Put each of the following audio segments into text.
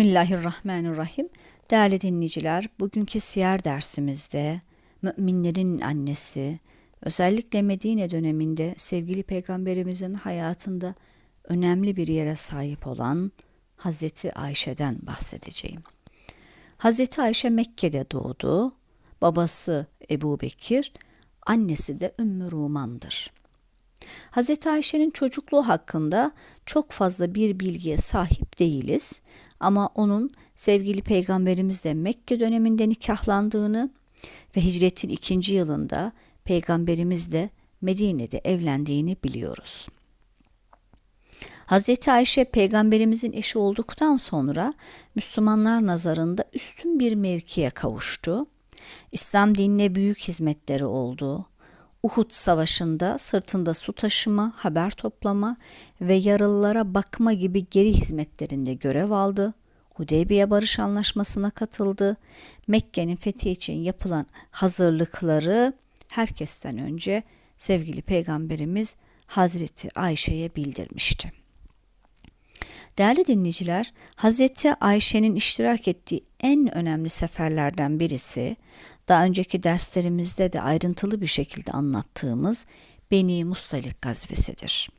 Bismillahirrahmanirrahim. Değerli dinleyiciler, bugünkü siyer dersimizde müminlerin annesi, özellikle Medine döneminde sevgili peygamberimizin hayatında önemli bir yere sahip olan Hazreti Ayşe'den bahsedeceğim. Hazreti Ayşe Mekke'de doğdu. Babası Ebu Bekir, annesi de Ümmü Ruman'dır. Hazreti Ayşe'nin çocukluğu hakkında çok fazla bir bilgiye sahip değiliz ama onun sevgili peygamberimizle Mekke döneminde nikahlandığını ve hicretin ikinci yılında peygamberimizle Medine'de evlendiğini biliyoruz. Hazreti Ayşe peygamberimizin eşi olduktan sonra Müslümanlar nazarında üstün bir mevkiye kavuştu. İslam dinine büyük hizmetleri oldu. Uhud Savaşı'nda sırtında su taşıma, haber toplama ve yaralılara bakma gibi geri hizmetlerinde görev aldı. Hudeybiye Barış Anlaşması'na katıldı. Mekke'nin fethi için yapılan hazırlıkları herkesten önce sevgili peygamberimiz Hazreti Ayşe'ye bildirmişti. Değerli dinleyiciler, Hazreti Ayşe'nin iştirak ettiği en önemli seferlerden birisi, daha önceki derslerimizde de ayrıntılı bir şekilde anlattığımız Beni Mustalik gazvesidir.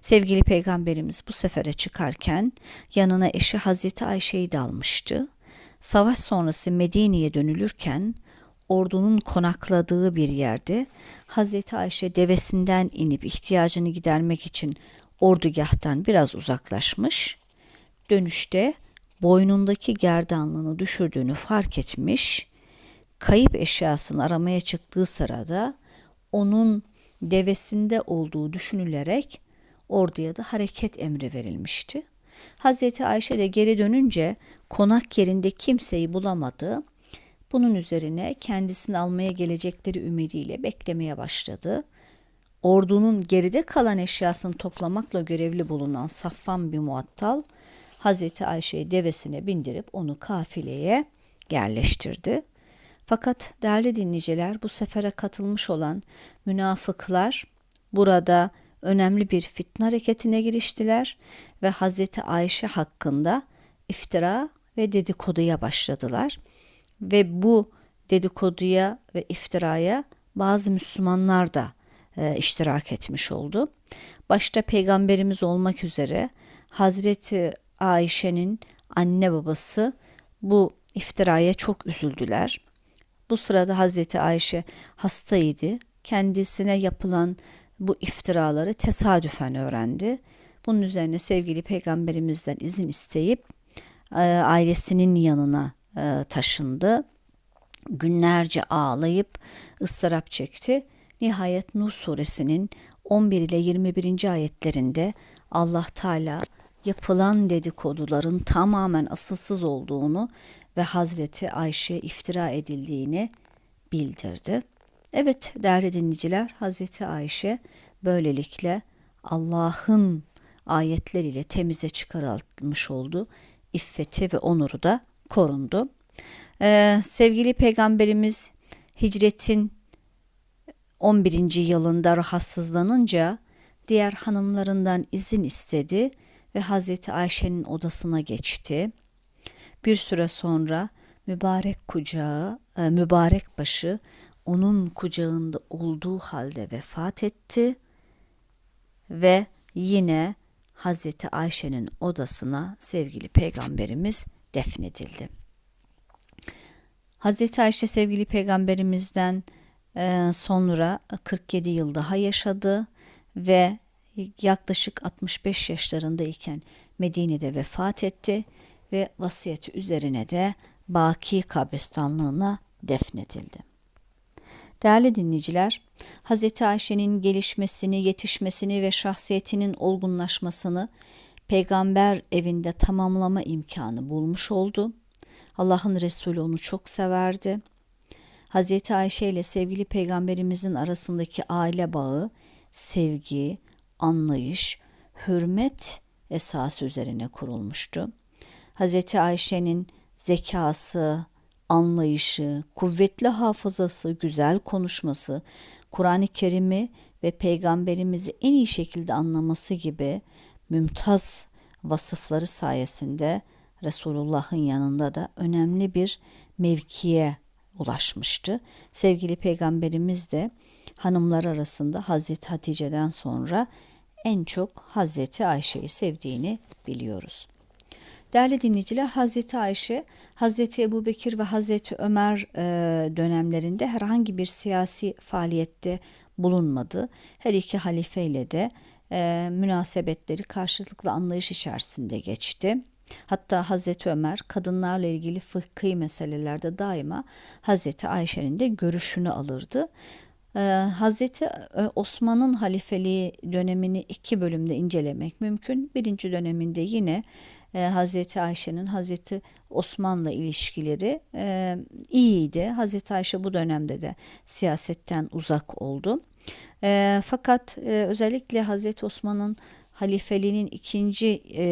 Sevgili peygamberimiz bu sefere çıkarken yanına eşi Hazreti Ayşe'yi de almıştı. Savaş sonrası Medine'ye dönülürken ordunun konakladığı bir yerde Hazreti Ayşe devesinden inip ihtiyacını gidermek için ordugahtan biraz uzaklaşmış. Dönüşte boynundaki gerdanlığını düşürdüğünü fark etmiş. Kayıp eşyasını aramaya çıktığı sırada onun devesinde olduğu düşünülerek orduya da hareket emri verilmişti. Hazreti Ayşe de geri dönünce konak yerinde kimseyi bulamadı. Bunun üzerine kendisini almaya gelecekleri ümidiyle beklemeye başladı ordunun geride kalan eşyasını toplamakla görevli bulunan Safvan bir muattal Hazreti Ayşe'yi devesine bindirip onu kafileye yerleştirdi. Fakat değerli dinleyiciler bu sefere katılmış olan münafıklar burada önemli bir fitne hareketine giriştiler ve Hazreti Ayşe hakkında iftira ve dedikoduya başladılar. Ve bu dedikoduya ve iftiraya bazı Müslümanlar da e, iştirak etmiş oldu. Başta peygamberimiz olmak üzere Hazreti Ayşe'nin anne babası bu iftiraya çok üzüldüler. Bu sırada Hazreti Ayşe hastaydı. Kendisine yapılan bu iftiraları tesadüfen öğrendi. Bunun üzerine sevgili peygamberimizden izin isteyip e, ailesinin yanına e, taşındı. Günlerce ağlayıp ıstırap çekti Nihayet Nur suresinin 11 ile 21. ayetlerinde Allah Teala yapılan dedikoduların tamamen asılsız olduğunu ve Hazreti Ayşe iftira edildiğini bildirdi. Evet değerli dinleyiciler Hazreti Ayşe böylelikle Allah'ın ayetleriyle temize çıkarılmış oldu. İffeti ve onuru da korundu. Ee, sevgili peygamberimiz hicretin 11. yılında rahatsızlanınca diğer hanımlarından izin istedi ve Hazreti Ayşe'nin odasına geçti. Bir süre sonra mübarek kucağı, e, mübarek başı onun kucağında olduğu halde vefat etti ve yine Hazreti Ayşe'nin odasına sevgili peygamberimiz defnedildi. Hazreti Ayşe sevgili peygamberimizden sonra 47 yıl daha yaşadı ve yaklaşık 65 yaşlarındayken Medine'de vefat etti ve vasiyeti üzerine de Baki kabristanlığına defnedildi. Değerli dinleyiciler, Hz. Ayşe'nin gelişmesini, yetişmesini ve şahsiyetinin olgunlaşmasını peygamber evinde tamamlama imkanı bulmuş oldu. Allah'ın Resulü onu çok severdi Hazreti Ayşe ile sevgili peygamberimizin arasındaki aile bağı sevgi, anlayış, hürmet esası üzerine kurulmuştu. Hazreti Ayşe'nin zekası, anlayışı, kuvvetli hafızası, güzel konuşması, Kur'an-ı Kerim'i ve peygamberimizi en iyi şekilde anlaması gibi mümtaz vasıfları sayesinde Resulullah'ın yanında da önemli bir mevkiye ulaşmıştı. Sevgili peygamberimiz de hanımlar arasında Hazreti Hatice'den sonra en çok Hazreti Ayşe'yi sevdiğini biliyoruz. Değerli dinleyiciler Hazreti Ayşe, Hazreti Ebu Bekir ve Hazreti Ömer e, dönemlerinde herhangi bir siyasi faaliyette bulunmadı. Her iki halifeyle de e, münasebetleri karşılıklı anlayış içerisinde geçti. Hatta Hazreti Ömer kadınlarla ilgili fıkhi meselelerde daima Hazreti Ayşe'nin de görüşünü alırdı. Ee, Hazreti e, Osman'ın halifeliği dönemini iki bölümde incelemek mümkün. Birinci döneminde yine e, Hazreti Ayşe'nin Hazreti Osman'la ilişkileri e, iyiydi. Hazreti Ayşe bu dönemde de siyasetten uzak oldu. E, fakat e, özellikle Hazreti Osman'ın halifeliğinin ikinci e,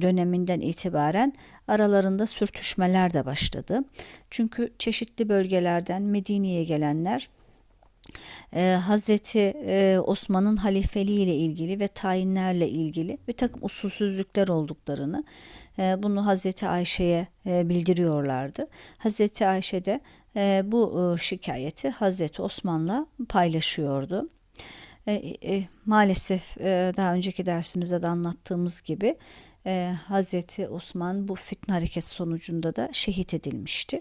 döneminden itibaren aralarında sürtüşmeler de başladı. Çünkü çeşitli bölgelerden Medine'ye gelenler e, Hazreti e, Osman'ın halifeliği ile ilgili ve tayinlerle ilgili bir takım usulsüzlükler olduklarını e, bunu Hazreti Ayşe'ye e, bildiriyorlardı. Hazreti Ayşe de e, bu e, şikayeti Hazreti Osman'la paylaşıyordu. E, e, maalesef e, daha önceki dersimizde de anlattığımız gibi e, Hazreti Osman bu fitne hareket sonucunda da şehit edilmişti.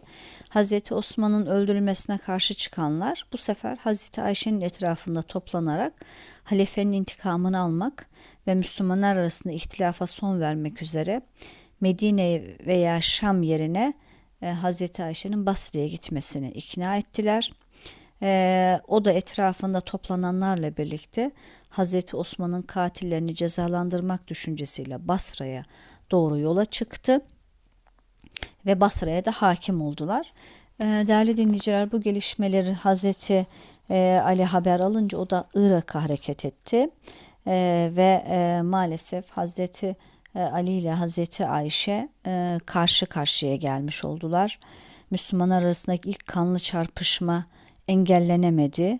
Hazreti Osman'ın öldürülmesine karşı çıkanlar bu sefer Hazreti Ayşe'nin etrafında toplanarak halifenin intikamını almak ve Müslümanlar arasında ihtilafa son vermek üzere Medine veya Şam yerine e, Hazreti Ayşe'nin Basra'ya gitmesini ikna ettiler. E, o da etrafında toplananlarla birlikte Hazreti Osman'ın katillerini cezalandırmak düşüncesiyle Basra'ya doğru yola çıktı ve Basra'ya da hakim oldular. E, değerli dinleyiciler bu gelişmeleri Hazreti e, Ali haber alınca o da Irak'a hareket etti e, ve e, maalesef Hazreti e, Ali ile Hazreti Ayşe e, karşı karşıya gelmiş oldular. Müslümanlar arasındaki ilk kanlı çarpışma engellenemedi.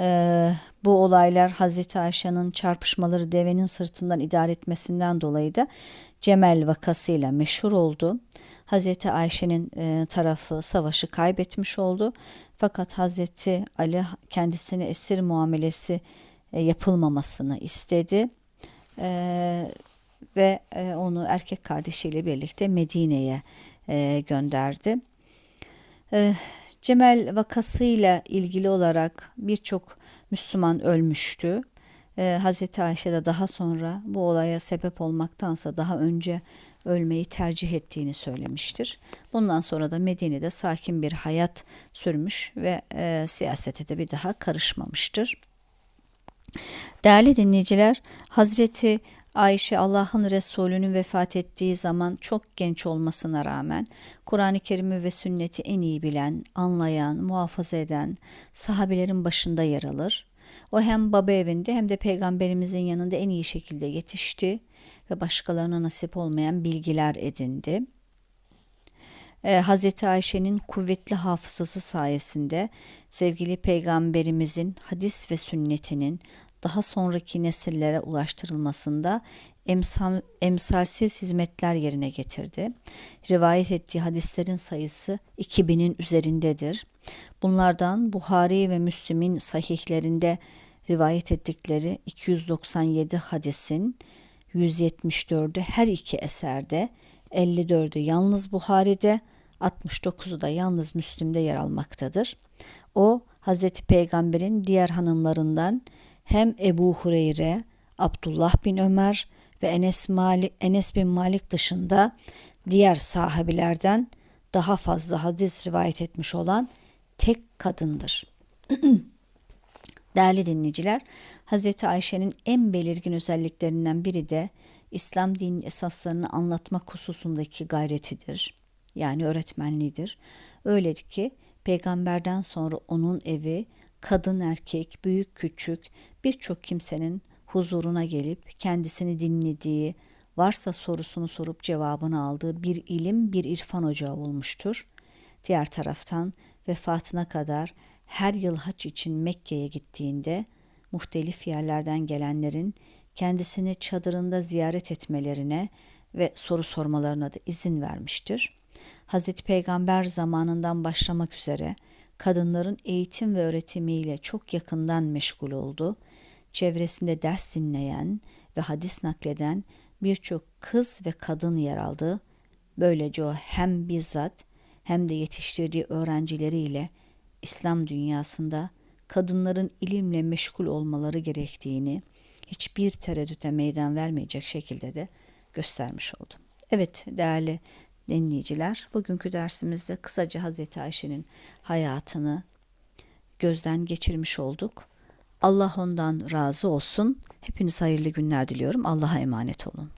Ee, bu olaylar Hazreti Ayşe'nin çarpışmaları devenin sırtından idare etmesinden dolayı da Cemel vakasıyla meşhur oldu. Hazreti Ayşe'nin e, tarafı savaşı kaybetmiş oldu. Fakat Hazreti Ali kendisine esir muamelesi e, yapılmamasını istedi. E, ve e, onu erkek kardeşiyle birlikte Medine'ye e, gönderdi. E, Cemel vakasıyla ilgili olarak birçok Müslüman ölmüştü. Ee, Hazreti Ayşe de daha sonra bu olaya sebep olmaktansa daha önce ölmeyi tercih ettiğini söylemiştir. Bundan sonra da Medine'de sakin bir hayat sürmüş ve e, siyasete de bir daha karışmamıştır. Değerli dinleyiciler, Hazreti Ayşe Allah'ın Resulü'nün vefat ettiği zaman çok genç olmasına rağmen Kur'an-ı Kerim'i ve sünneti en iyi bilen, anlayan, muhafaza eden sahabelerin başında yer alır. O hem baba evinde hem de peygamberimizin yanında en iyi şekilde yetişti ve başkalarına nasip olmayan bilgiler edindi. Ee, Hz. Ayşe'nin kuvvetli hafızası sayesinde sevgili peygamberimizin hadis ve sünnetinin daha sonraki nesillere ulaştırılmasında emsal, emsalsiz hizmetler yerine getirdi. Rivayet ettiği hadislerin sayısı 2000'in üzerindedir. Bunlardan Buhari ve Müslim'in sahihlerinde rivayet ettikleri 297 hadisin 174'ü her iki eserde, 54'ü yalnız Buhari'de, 69'u da yalnız Müslim'de yer almaktadır. O Hazreti Peygamber'in diğer hanımlarından hem Ebu Hureyre, Abdullah bin Ömer ve Enes, Malik, Enes bin Malik dışında diğer sahabilerden daha fazla hadis rivayet etmiş olan tek kadındır. Değerli dinleyiciler, Hz. Ayşe'nin en belirgin özelliklerinden biri de İslam dininin esaslarını anlatmak hususundaki gayretidir. Yani öğretmenliğidir. Öyle ki peygamberden sonra onun evi kadın erkek, büyük küçük birçok kimsenin huzuruna gelip kendisini dinlediği, varsa sorusunu sorup cevabını aldığı bir ilim, bir irfan ocağı olmuştur. Diğer taraftan vefatına kadar her yıl haç için Mekke'ye gittiğinde muhtelif yerlerden gelenlerin kendisini çadırında ziyaret etmelerine ve soru sormalarına da izin vermiştir. Hazreti Peygamber zamanından başlamak üzere kadınların eğitim ve öğretimiyle çok yakından meşgul oldu. Çevresinde ders dinleyen ve hadis nakleden birçok kız ve kadın yer aldı. Böylece o hem bizzat hem de yetiştirdiği öğrencileriyle İslam dünyasında kadınların ilimle meşgul olmaları gerektiğini hiçbir tereddüte meydan vermeyecek şekilde de göstermiş oldu. Evet değerli dinleyiciler, bugünkü dersimizde kısaca Hazreti Ayşe'nin hayatını gözden geçirmiş olduk. Allah ondan razı olsun. Hepiniz hayırlı günler diliyorum. Allah'a emanet olun.